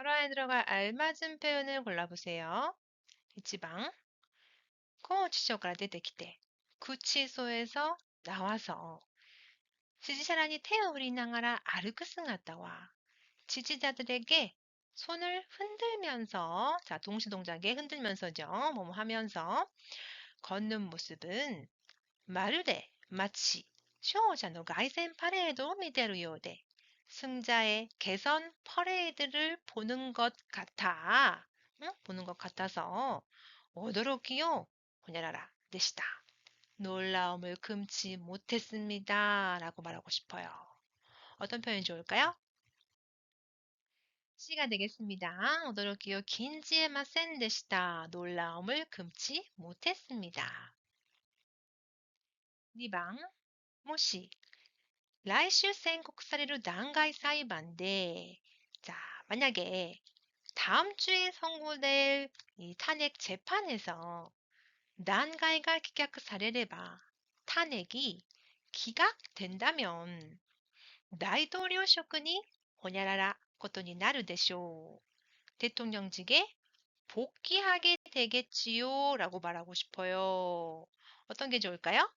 괄호에 들어갈 알맞은 표현을 골라보세요. 이지방 코치쇼가 出てきて 구치소에서 나와서 지지자란이 태우리나가라 아르크스나다와 지지자들에게 손을 흔들면서 자 동시동작에 흔들면서죠. 뭐뭐 하면서 걷는 모습은 마르데 마치 쇼자노 가이센 파레이도 미데루 요데 승자의 개선 퍼레이드를 보는 것 같아. 응? 보는 것 같아서 오도로기요 호냐라라 되시다. 놀라움을 금치 못했습니다. 라고 말하고 싶어요. 어떤 표현이 좋을까요? C가 되겠습니다. 오도로기요 긴지에 마센 되시다. 놀라움을 금치 못했습니다. 2방 모시 라이슈 생곡 사례로 난가이 사이반데 자 만약에 다음 주에 선고될 이 탄핵 재판에서 난가이가 기각 그 사례를 봐 탄핵이 기각된다면 나이도리오 쇼크니 호냐라라 것돈이 나르데쇼 대통령직에 복귀하게 되겠지요 라고 말하고 싶어요. 어떤 게 좋을까요?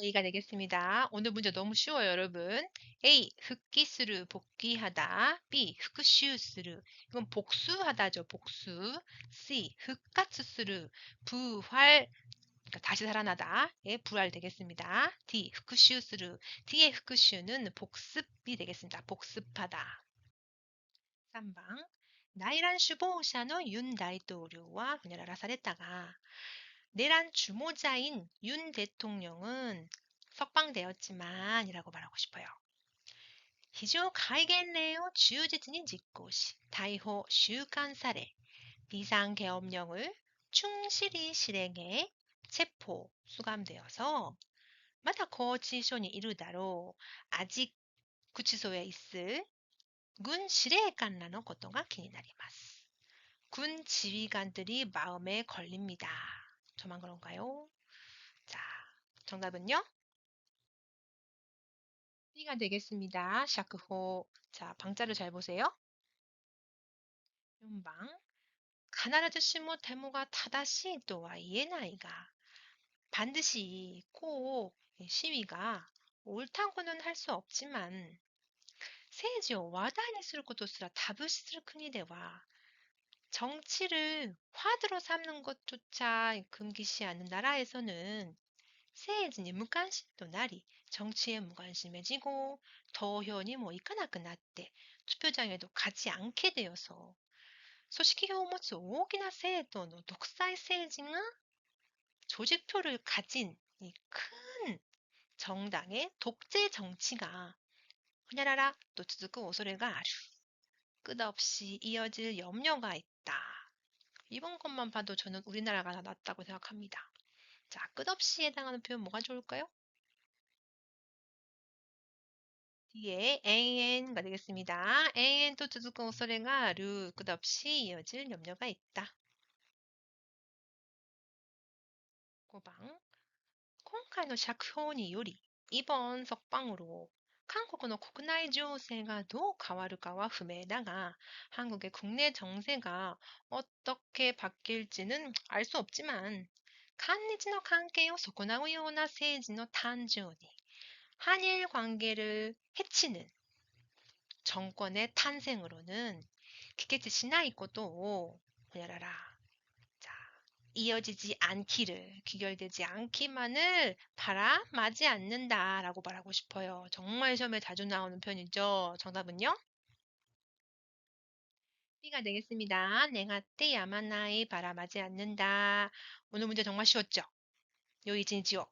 A가 되겠습니다. 오늘 문제 너무 쉬워요, 여러분. A,復帰する, 복귀하다. B, 復讐する. 이건 복수하다죠, 복수. C, 復活する, 부활, 그러니까 다시 살아나다. 예, 부활 되겠습니다. D, 復讐する. D의 復讐는 복습이 되겠습니다. 복습하다. 3방. 나이란 슈보샤노 윤 다이토류와 분열하라 사랬다가 내란 주모자인 윤 대통령은 석방되었지만 이라고 말하고 싶어요. 기조 가이겐네요 주지진인 직고시 다이호 슈간사례 비상계엄령을 충실히 실행해 체포 수감되어서 마다 거치쇼니 이르다로 아직 구치소에 있을 군司令官라는 것도가 기니나리마스. 군 지휘관들이 마음에 걸립니다. 저만 그런가요? 자, 정답은요? B가 되겠습니다. 샤크호. 자, 방자를 잘 보세요. 연방. 가나라즈 시모 데모가 타다시 또와 이에나이가 반드시 꼭 시위가 옳다고는 할 수 없지만 세지오 와다니 쓸 것도 쓰라 다부시스를 크니데와 정치를 화두로 삼는 것조차 금기시 않는 나라에서는 세진이 무관심도 날이 정치에 무관심해지고 더현이 뭐 이까나끝났대 투표장에도 가지 않게 되어서 세도노 독사의 세징아 조직표를 가진 이 큰 정당의 독재 정치가 후냐라라 또続く 오소래가 아류 끝없이 이어질 염려가 있다. 이번 것만 봐도 저는 우리나라가 낫다고 생각합니다. 자, 끝없이 해당하는 표현 뭐가 좋을까요? 뒤에 an가 되겠습니다. an 또 두두꺼운 소리가 루 끝없이 이어질 염려가 있다. 고방 콩카이노 샤크호니 요리 이번 석방으로 한국의 국내 정세가 どう変わるかは不明だが 한국의 국내 정세가 어떻게 바뀔지는 알 수 없지만 韓日の関係を損なうような政治の誕生に 한일 관계를 해치는 정권의 탄생으로는 기계치 시나이 것도 뭐야라라 이어지지 않기를, 귀결되지 않기만을 바라마지 않는다 라고 말하고 싶어요. 정말 시험에 자주 나오는 편이죠. 정답은요? B가 되겠습니다. 때 야만나이 바라마지 않는다. 오늘 문제 정말 쉬웠죠? 요이진지오.